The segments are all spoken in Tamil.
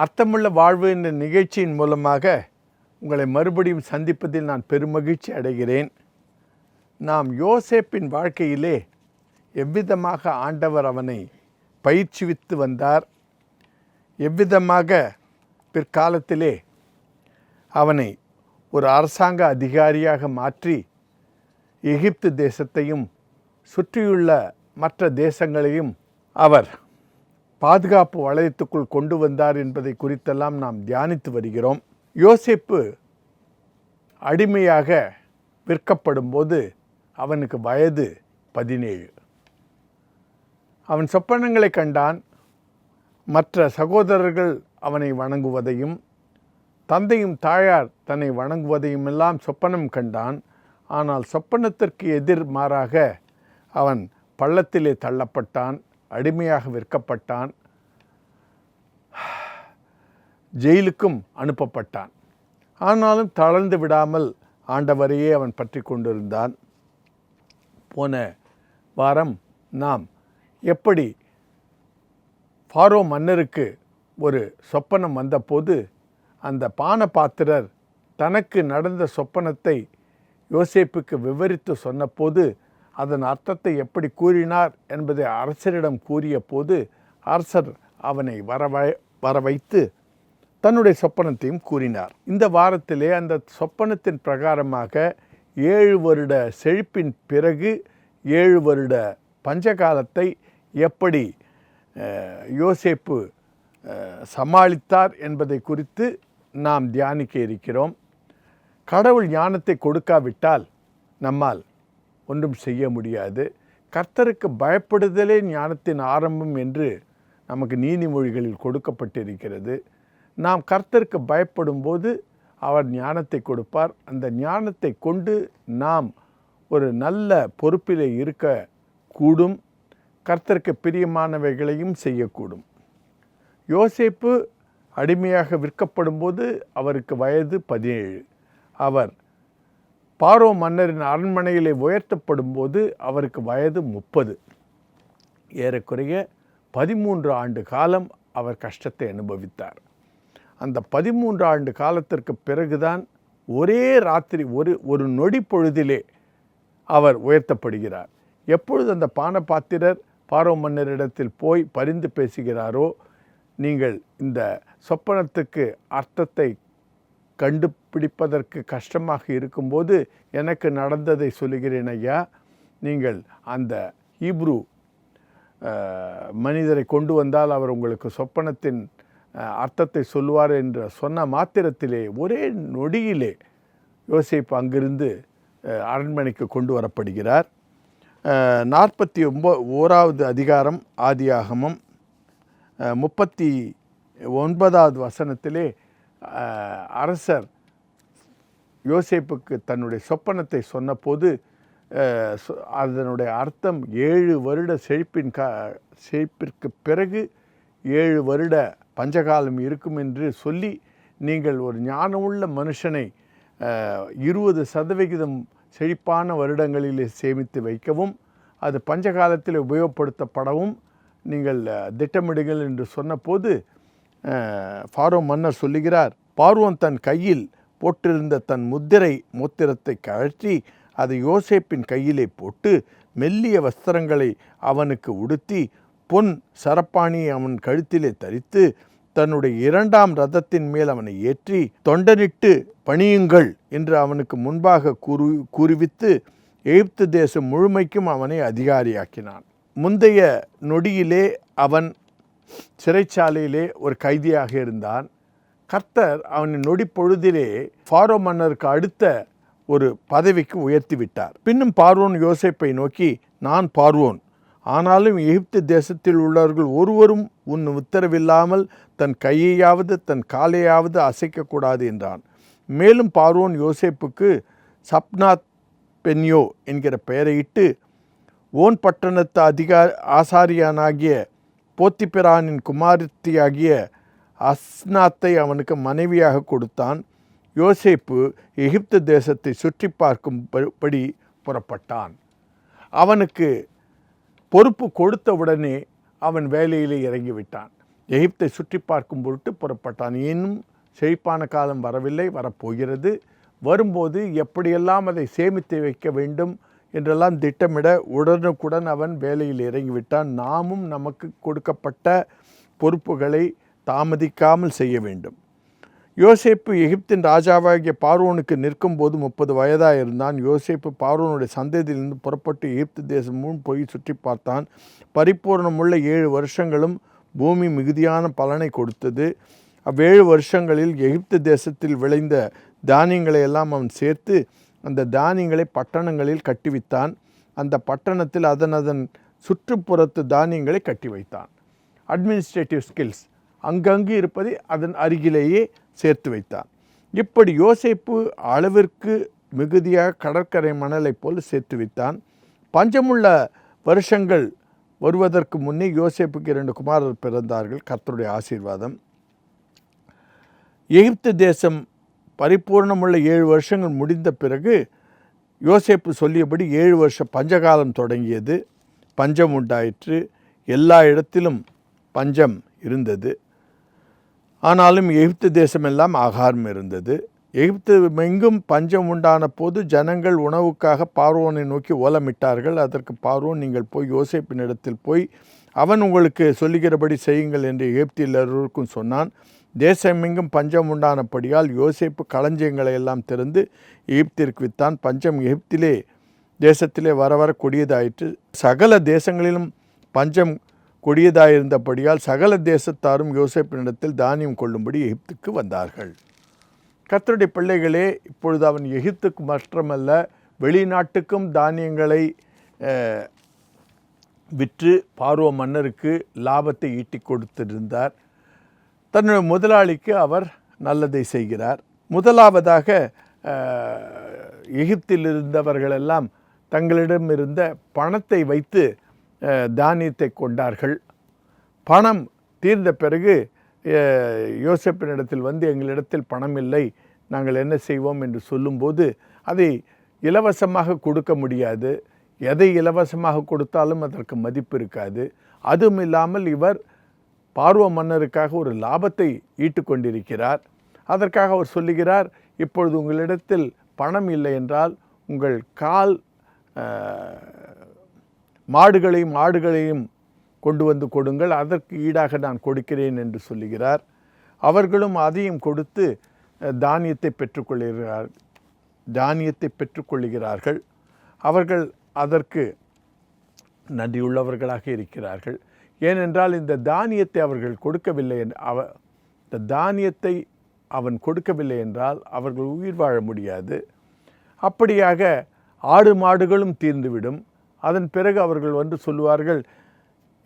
அர்த்தமுள்ள வாழ்வு என்ற நிகழ்ச்சியின் மூலமாக உங்களை மறுபடியும் சந்திப்பதில் நான் பெருமகிழ்ச்சி அடைகிறேன். நாம் யோசேப்பின் வாழ்க்கையிலே எவ்விதமாக ஆண்டவர் அவனை பயிற்சிவித்து வந்தார்? எவ்விதமாக பிற்காலத்திலே அவனை ஒரு அரசாங்க அதிகாரியாக மாற்றி எகிப்து தேசத்தையும் சுற்றியுள்ள மற்ற தேசங்களையும் அவர் பாதுகாப்பு வளையத்துக்குள் கொண்டு வந்தார் என்பதை குறித்தெல்லாம் நாம் தியானித்து வருகிறோம். யோசிப்பு அடிமையாக விற்கப்படும் போது அவனுக்கு வயது பதினேழு. அவன் சொப்பனங்களை கண்டான். மற்ற சகோதரர்கள் அவனை வணங்குவதையும் தந்தையும் தாயார் தன்னை வணங்குவதையும் எல்லாம் சொப்பனம் கண்டான். ஆனால் சொப்பனத்திற்கு எதிர்மாறாக அவன் பள்ளத்திலே தள்ளப்பட்டான். அடிமையாக விற்கப்பட்டான். ஜெயிலுக்கும் அனுப்பப்பட்டான். ஆனாலும் தளர்ந்து விடாமல் ஆண்டவரையே அவன் பற்றி கொண்டிருந்தான். போன வாரம் நாம் எப்படி ஃபாரோ மன்னருக்கு ஒரு சொப்பனம் வந்தபோது அந்த பான பாத்திரர் தனக்கு நடந்த சொப்பனத்தை யோசேப்புக்கு விவரித்து சொன்னபோது அதன் அர்த்தத்தை எப்படி கூறினார் என்பதை அரசரிடம் கூறிய போது அரசர் அவனை வரவை வர வைத்து தன்னுடைய சொப்பனத்தையும் கூறினார். இந்த வாரத்திலே அந்த சொப்பனத்தின் பிரகாரமாக ஏழு வருட செழிப்பின் பிறகு ஏழு வருட பஞ்சகாலத்தை எப்படி யோசேப்பு சமாளித்தார் என்பதை குறித்து நாம் தியானிக்க இருக்கிறோம். கடவுள் ஞானத்தை கொடுக்காவிட்டால் நம்மால் ஒன்றும் செய்ய முடியாது. கர்த்தருக்கு பயப்படுதலே ஞானத்தின் ஆரம்பம் என்று நமக்கு நீதிமொழிகளில் கொடுக்கப்பட்டிருக்கிறது. நாம் கர்த்தருக்கு பயப்படும் போது அவர் ஞானத்தை கொடுப்பார். அந்த ஞானத்தை கொண்டு நாம் ஒரு நல்ல பொறுப்பிலே இருக்க கூடும் கர்த்தருக்கு பிரியமானவைகளையும் செய்யக்கூடும். யோசேப்பு அடிமையாக விற்கப்படும் போது அவருக்கு வயது பதினேழு. அவர் பாரோ மன்னரின் அரண்மனையிலே உயர்த்தப்படும் போது அவருக்கு வயது முப்பது. ஏறக்குறைய பதிமூன்று ஆண்டு காலம் அவர் கஷ்டத்தை அனுபவித்தார். அந்த பதிமூன்று ஆண்டு காலத்திற்கு பிறகுதான் ஒரே ராத்திரி ஒரு ஒரு நொடி பொழுதிலே அவர் உயர்த்தப்படுகிறார். எப்பொழுது அந்த பானபாத்திரர் பாரோ மன்னரிடத்தில் போய் பரிந்து பேசுகிறாரோ நீங்கள் இந்த சொப்பனத்துக்கு அர்த்தத்தை கண்டுபிடிப்பதற்கு கஷ்டமாக இருக்கும்போது எனக்கு நடந்ததை சொல்லுகிறேன் ஐயா. நீங்கள் அந்த ஹீப்ரு மனிதரை கொண்டு வந்தால் அவர் உங்களுக்கு சொப்பனத்தின் அர்த்தத்தை சொல்லுவார் என்று சொன்ன மாத்திரத்திலே ஒரே நொடியிலே யோசிப்பு அங்கிருந்து அரண்மனைக்கு கொண்டு வரப்படுகிறார். நாற்பத்தி ஒம்போ ஓராவது அதிகாரம் ஆதியாகமம் முப்பத்தி ஒன்பதாவது வசனத்திலே அரசர் யோசேப்புக்கு தன்னுடைய சொப்பனத்தை சொன்னபோது அதனுடைய அர்த்தம் ஏழு வருட செழிப்பின் கா செழிப்பிற்கு பிறகு ஏழு வருட பஞ்சகாலம் இருக்கும் என்று சொல்லி நீங்கள் ஒரு ஞானமுள்ள மனுஷனை இருபது சதவிகிதம் செழிப்பான வருடங்களிலே சேமித்து வைக்கவும் அது பஞ்சகாலத்தில் உபயோகப்படுத்தப்படவும் நீங்கள் திட்டமிடுங்கள் என்று சொன்னபோது ஃபாரோ மன்னர் சொல்லுகிறார் பார்வோன் தன் கையில் போட்டிருந்த தன் முத்திரை மூத்திரத்தை கழற்றி அதை யோசேப்பின் கையிலே போட்டு மெல்லிய வஸ்திரங்களை அவனுக்கு உடுத்தி பொன் சரப்பாணியை அவன் கழுத்திலே தரித்து தன்னுடைய இரண்டாம் ரதத்தின் மேல் அவனை ஏற்றி தொண்டனிட்டு பணியுங்கள் என்று அவனுக்கு முன்பாக கூறு கூறுவித்து எகிப்து தேசம் முழுமைக்கும் அவனை அதிகாரியாக்கினான். முந்தைய நொடியிலே அவன் சிறைச்சாலையிலே ஒரு கைதியாக இருந்தான். கர்த்தர் அவனின் நொடி பொழுதிலே ஃபாரோ மன்னருக்கு அடுத்த ஒரு பதவிக்கு உயர்த்தி விட்டார். பின்னும் பார்வோன் யோசேப்பை நோக்கி நான் பார்வோன். ஆனாலும் எகிப்து தேசத்தில் உள்ளவர்கள் ஒருவரும் உன் உத்தரவில்லாமல் தன் கையையாவது தன் காலையாவது அசைக்கக்கூடாது என்றான். மேலும் பார்வோன் யோசேப்புக்கு சப்னாத் பென்யோ என்கிற பெயரையிட்டு ஓன் பட்டணத்து அதிகா ஆசாரியானாகிய போத்திபிரானின் குமாரத்தியாகிய அஸ்னாத்தை அவனுக்கு மனைவியாக கொடுத்தான். யோசேப்பு எகிப்து தேசத்தை சுற்றி பார்க்கும்படி புறப்பட்டான். அவனுக்கு பொறுப்பு கொடுத்தவுடனே அவன் வேலையிலே இறங்கிவிட்டான். எகிப்தை சுற்றி பார்க்கும் பொருட்டு புறப்பட்டான். இன்னும் செழிப்பான காலம் வரவில்லை வரப்போகிறது. வரும்போது எப்படியெல்லாம் அதை சேமித்து வைக்க வேண்டும் என்றெல்லாம் திட்டமிட உடனுக்குடன் அவன் வேலையில் இறங்கிவிட்டான். நாமும் நமக்கு கொடுக்கப்பட்ட பொறுப்புகளை தாமதிக்காமல் செய்ய வேண்டும். யோசேப்பு எகிப்தின் ராஜாவாகிய பார்வோனுக்கு நிற்கும்போது முப்பது வயதாக இருந்தான் யோசேப்பு பார்வோனுடைய சந்ததியிலிருந்து புறப்பட்டு எகிப்து தேசம் முன் போய் சுற்றி பார்த்தான். பரிபூர்ணமுள்ள ஏழு வருஷங்களும் பூமி மிகுதியான பலனை கொடுத்தது. அவ்வேழு வருஷங்களில் எகிப்து தேசத்தில் விளைந்த தானியங்களை எல்லாம் அவன் சேர்த்து அந்த தானியங்களை பட்டணங்களில் கட்டிவித்தான். அந்த பட்டணத்தில் அதன் அதன் சுற்றுப்புறத்து தானியங்களை கட்டி வைத்தான் அட்மினிஸ்ட்ரேட்டிவ் ஸ்கில்ஸ் அங்கங்கு இருப்பதை அதன் அருகிலேயே சேர்த்து வைத்தான். இப்படி யோசேப்பு அளவிற்கு மிகுதியாக கடற்கரை மணலைப் போல் சேர்த்து வைத்தான் பஞ்சமுள்ள வருஷங்கள் வருவதற்கு முன்னே யோசேப்புக்கு இரண்டு குமாரர் பிறந்தார்கள் கர்த்தருடைய ஆசீர்வாதம். எகிப்து தேசம் பரிபூர்ணமுள்ள ஏழு வருஷங்கள் முடிந்த பிறகு யோசேப்பு சொல்லியபடி ஏழு வருஷ பஞ்சகாலம் தொடங்கியது. பஞ்சம் உண்டாயிற்று. எல்லா இடத்திலும் பஞ்சம் இருந்தது. ஆனாலும் எகிப்து தேசமெல்லாம் ஆகாரம் இருந்தது. எகிப்து எங்கும் பஞ்சம் உண்டான போது ஜனங்கள் உணவுக்காக பார்வோனை நோக்கி ஓலமிட்டார்கள். அதற்கு பார்வோன் நீங்கள் போய் யோசேப்பினிடத்தில் போய் அவன் உங்களுக்கு சொல்லுகிறபடி செய்யுங்கள் என்று எகிப்தில் எல்லோருக்கும் சொன்னான். தேசமெங்கும் பஞ்சம் உண்டானபடியால் யோசேப்பு களஞ்சியங்களை எல்லாம் திறந்து எகிப்திற்கு வித்தான். பஞ்சம் எகிப்திலே தேசத்திலே வர வர கொடியதாயிற்று. சகல தேசங்களிலும் பஞ்சம் கொடியதாயிருந்தபடியால் சகல தேசத்தாரும் யோசேப்பினிடத்தில் தானியம் கொள்ளும்படி எகிப்துக்கு வந்தார்கள். கர்த்தருடைய பிள்ளைகளே இப்பொழுது அவன் எகிப்துக்கு மட்டுமல்ல வெளிநாட்டுக்கும் தானியங்களை விற்று பார்வ மன்னருக்கு லாபத்தை ஈட்டி கொடுத்திருந்தார். தன்னுடைய முதலாளிக்கு அவர் நல்லதை செய்கிறார். முதலாவதாக எகிப்தில் இருந்தவர்களெல்லாம் தங்களிடம் இருந்த பணத்தை வைத்து தானியத்தை கொண்டார்கள். பணம் தீர்ந்த பிறகு அஹ், வந்து எங்களிடத்தில் பணம் இல்லை நாங்கள் என்ன செய்வோம் என்று சொல்லும்போது அதை இலவசமாக கொடுக்க முடியாது. எதை இலவசமாக கொடுத்தாலும் அதற்கு மதிப்பு இருக்காது. அதுவும் இல்லாமல் இவர் பார்வ மன்னருக்காக ஒரு லாபத்தை ஈட்டு கொண்டிருக்கிறார் அதற்காக அவர் சொல்லுகிறார் இப்பொழுது உங்களிடத்தில் பணம் இல்லை என்றால் உங்கள் கால் மாடுகளையும் ஆடுகளையும் கொண்டு வந்து கொடுங்கள். அதற்கு ஈடாக நான் கொடுக்கிறேன் என்று சொல்லுகிறார். அவர்களும் அதையும் கொடுத்து தானியத்தை பெற்றுக்கொள்கிறார் தானியத்தை பெற்றுக்கொள்கிறார்கள் அவர்கள் அதற்கு நன்றியுள்ளவர்களாக இருக்கிறார்கள். ஏனென்றால் இந்த தானியத்தை அவர்கள் கொடுக்கவில்லை என் அவ இந்த தானியத்தை அவன் கொடுக்கவில்லை என்றால் அவர்கள் உயிர் வாழ முடியாது. அப்படியாக ஆடு மாடுகளும் தீர்ந்துவிடும். அதன் பிறகு அவர்கள் வந்து சொல்லுவார்கள்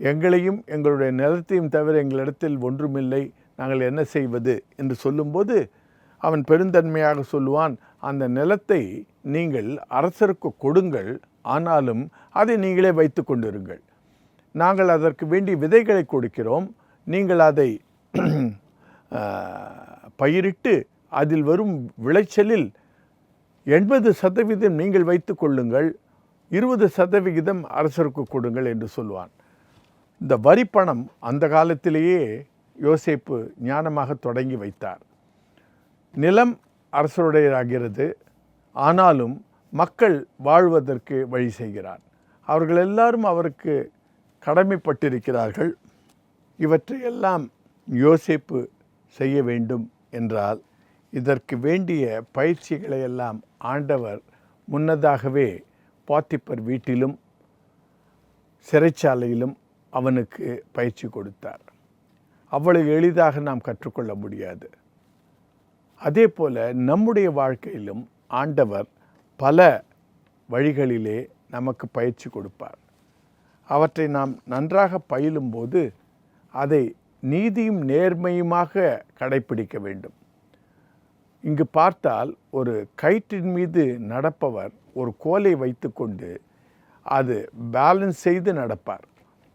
எங்களையும் எங்களுடைய நிலத்தையும் தவிர எங்களிடத்தில் ஒன்றுமில்லை. நாங்கள் என்ன செய்வது? என்று சொல்லும்போது அவன் பெருந்தன்மையாக சொல்லுவான் அந்த நிலத்தை நீங்கள் அரசருக்கு கொடுங்கள். ஆனாலும் அதை நீங்களே வைத்து கொண்டிருங்கள். நாங்கள் அதற்கு வேண்டிய விதைகளை கொடுக்கிறோம். நீங்கள் அதை பயிரிட்டு அதில் வரும் விளைச்சலில் எண்பது சதவீதம் நீங்கள் வைத்து கொள்ளுங்கள். இருபது சதவிகிதம் அரசருக்கு கொடுங்கள் என்று சொல்லுவான் இந்த வரி பணம் அந்த காலத்திலேயே யோசிப்பு ஞானமாக தொடங்கி வைத்தார். நிலம் அரசருடையதாகிறது. ஆனாலும் மக்கள் வாழ்வதற்கு வழி செய்கிறார். அவர்கள் எல்லாரும் அவருக்கு கடமைப்பட்டிருக்கிறார்கள். இவற்றையெல்லாம் யோசிப்பு செய்ய வேண்டும் என்றால் இதற்கு வேண்டிய பயிற்சிகளை எல்லாம் ஆண்டவர் முன்னதாகவே பாத்திப்பர் வீட்டிலும் சிறைச்சாலையிலும் அவனுக்கு பயிற்சி கொடுத்தார். அவ்வளவு எளிதாக நாம் கற்றுக்கொள்ள முடியாது. அதே போல நம்முடைய வாழ்க்கையிலும் ஆண்டவர் பல வழிகளிலே நமக்கு பயிற்சி கொடுப்பார். அவற்றை நாம் நன்றாக பயிலும்போது அதை நீதியும் நேர்மையுமாக கடைப்பிடிக்க வேண்டும். இங்கு பார்த்தால் ஒரு கயிற்றின் மீது நடப்பவர் ஒரு கோலை வைத்துக்கொண்டு அது பேலன்ஸ் செய்து நடப்பார்.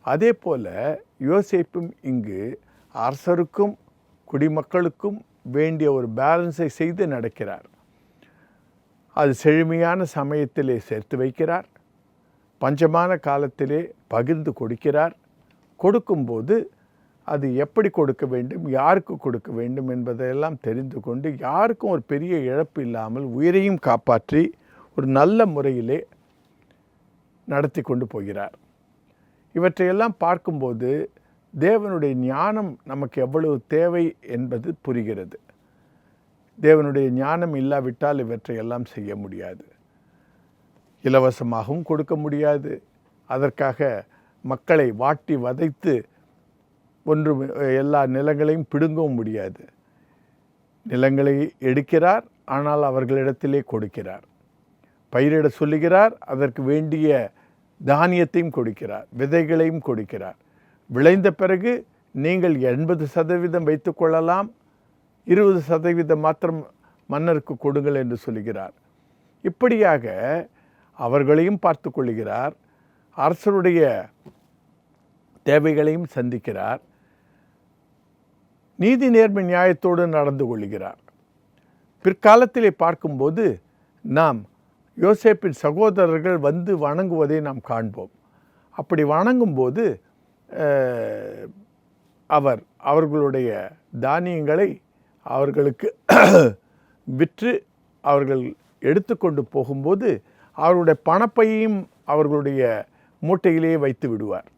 அதே போல யோசிப்பும் இங்கு அரசருக்கும் குடிமக்களுக்கும் வேண்டிய ஒரு பேலன்ஸை செய்து நடக்கிறார். அது செழுமையான சமயத்திலே சேர்த்து வைக்கிறார். பஞ்சமான காலத்திலே பகிர்ந்து கொடுக்கிறார். கொடுக்கும்போது அது எப்படி கொடுக்க வேண்டும் யாருக்கு கொடுக்க வேண்டும் என்பதையெல்லாம் தெரிந்து கொண்டு யாருக்கும் ஒரு பெரிய இழப்பு இல்லாமல் உயிரையும் காப்பாற்றி ஒரு நல்ல முறையிலே நடத்தி கொண்டு போகிறார். இவற்றையெல்லாம் பார்க்கும்போது தேவனுடைய ஞானம் நமக்கு எவ்வளவு தேவை என்பது புரிகிறது. தேவனுடைய ஞானம் இல்லாவிட்டால் இவற்றையெல்லாம் செய்ய முடியாது. இலவசமாகவும் கொடுக்க முடியாது. அதற்காக மக்களை வாட்டி வதைத்து ஒன்று எல்லா நிலங்களையும் பிடுங்கவும் முடியாது. நிலங்களை எடுக்கிறார் ஆனால் அவர்களிடத்திலே கொடுக்கிறார். பயிரிட சொல்லுகிறார் அதற்கு வேண்டிய தானியத்தையும் கொடுக்கிறார் விதைகளையும் கொடுக்கிறார். விளைந்த பிறகு நீங்கள் எண்பது சதவீதம் வைத்துக்கொள்ளலாம் இருபது சதவீதம் மாத்திரம் மன்னருக்கு கொடுங்கள் என்று சொல்லுகிறார். இப்படியாக அவர்களையும் பார்த்து கொள்கிறார் அரசருடைய தேவைகளையும் சந்திக்கிறார். நீதி நேர்மை நியாயத்தோடு நடந்து கொள்கிறார் பிற்காலத்திலே பார்க்கும்போது நாம் யோசேப்பின் சகோதரர்கள் வந்து வணங்குவதை நாம் காண்போம். அப்படி வணங்கும்போது அவர் அவர்களுடைய தானியங்களை அவர்களுக்கு விற்று அவர்கள் எடுத்துக்கொண்டு போகும்போது அவர்களுடைய பணப்பையும் அவர்களுடைய மூட்டையிலேயே வைத்து விடுவார்.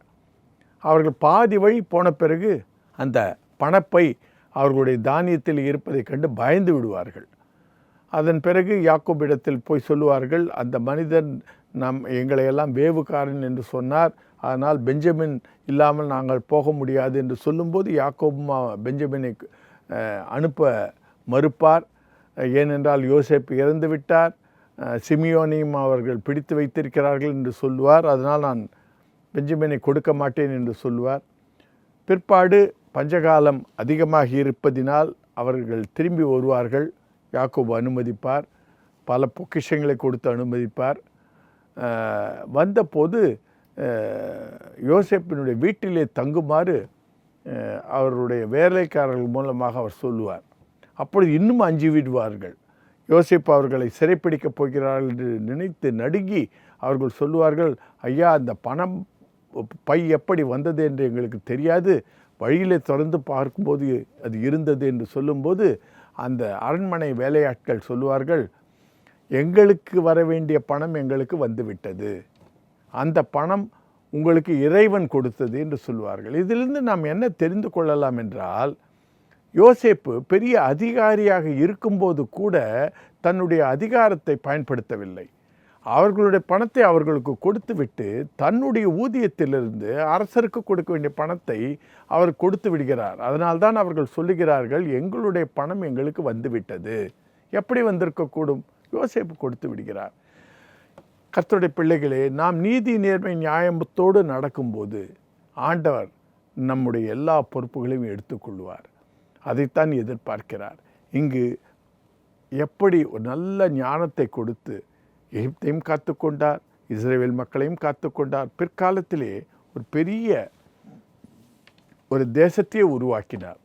அவர்கள் பாதி வழி போன பிறகு அந்த பணப்பை அவர்களுடைய தானியத்தில் இருப்பதைக் கண்டு பயந்து விடுவார்கள். அதன் பிறகு யாக்கோபிடத்தில் போய் சொல்லுவார்கள் அந்த மனிதன் நம் எங்களை எல்லாம் வேவுக்காரன் என்று சொன்னார். அதனால் பெஞ்சமின் இல்லாமல் நாங்கள் போக முடியாது என்று சொல்லும்போது யாக்கோபும் பெஞ்சமினை அனுப்ப மறுப்பார். ஏனென்றால் யோசேப் இறந்து விட்டார் சிமியோனையும் அவர்கள் பிடித்து வைத்திருக்கிறார்கள் என்று சொல்லுவார். அதனால் நான் பெஞ்சமினை கொடுக்க மாட்டேன் என்று சொல்லுவார். பிற்பாடு பஞ்சகாலம் அதிகமாகி இருப்பதினால் அவர்கள் திரும்பி வருவார்கள். யாக்கோபு அனுமதிப்பார். பல பொக்கிஷங்களை கொடுத்து அனுமதிப்பார். வந்தபோது யோசேப்பினுடைய வீட்டிலே தங்குமாறு அவருடைய வேலைக்காரர்கள் மூலமாக அவர் சொல்லுவார். அப்பொழுது இன்னும் அஞ்சு விடுவார்கள் யோசிப்பு அவர்களை சிறைப்பிடிக்கப் போகிறார்கள் என்று நினைத்து நடுங்கி அவர்கள் சொல்லுவார்கள் ஐயா அந்த பணம் பை எப்படி வந்தது என்று எங்களுக்கு தெரியாது. வழியிலே திறந்து பார்க்கும்போது அது இருந்தது என்று சொல்லும்போது அந்த அரண்மனை வேலையாட்கள் சொல்லுவார்கள் எங்களுக்கு வர வேண்டிய பணம் எங்களுக்கு வந்துவிட்டது. அந்த பணம் உங்களுக்கு இறைவன் கொடுத்தது என்று சொல்வார்கள் இதிலிருந்து நாம் என்ன தெரிந்து கொள்ளலாம் என்றால் யோசேப்பு பெரிய அதிகாரியாக இருக்கும்போது கூட தன்னுடைய அதிகாரத்தை பயன்படுத்தவில்லை. அவர்களுடைய பணத்தை அவர்களுக்கு கொடுத்துவிட்டு தன்னுடைய ஊதியத்திலிருந்து அரசருக்கு கொடுக்க வேண்டிய பணத்தை அவர் கொடுத்து விடுகிறார். அதனால்தான் அவர்கள் சொல்லுகிறார்கள் எங்களுடைய பணம் எங்களுக்கு வந்துவிட்டது. எப்படி வந்திருக்கக்கூடும் யோசேப்பு கொடுத்து விடுகிறார். கர்த்தருடைய பிள்ளைகளே நாம் நீதி நேர்மை நியாயத்தோடு நடக்கும்போது ஆண்டவர் நம்முடைய எல்லா பொறுப்புகளையும் எடுத்துக்கொள்வார். அதைத்தான் எதிர்பார்க்கிறார். இங்கு எப்படி ஒரு நல்ல ஞானத்தை கொடுத்து எகிப்தையும் காத்துக்கொண்டார் இஸ்ரேல் மக்களையும் காத்துக்கொண்டார் பிற்காலத்திலே ஒரு பெரிய ஒரு தேசத்தையே உருவாக்கினார்.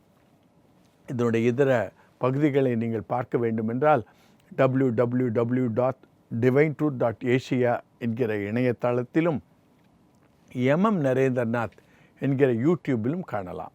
இதனுடைய இதர பகுதிகளை நீங்கள் பார்க்க வேண்டுமென்றால் W W W dot divine truth dot Asia என்கிற இணையதளத்திலும் எம்எம் நரேந்திரநாத் என்கிற யூடியூபிலும் காணலாம்.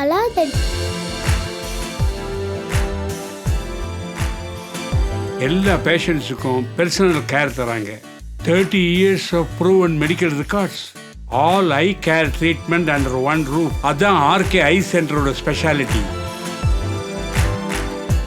அலாதன். எல்லா பேஷண்ட்ஸுக்கும் பர்சனல் கேர் தராங்க. Thirty years of proven medical records all eye care treatment under one roof அதான் ஆர்கே ஐ சென்டரோட ஸ்பெஷாலிட்டி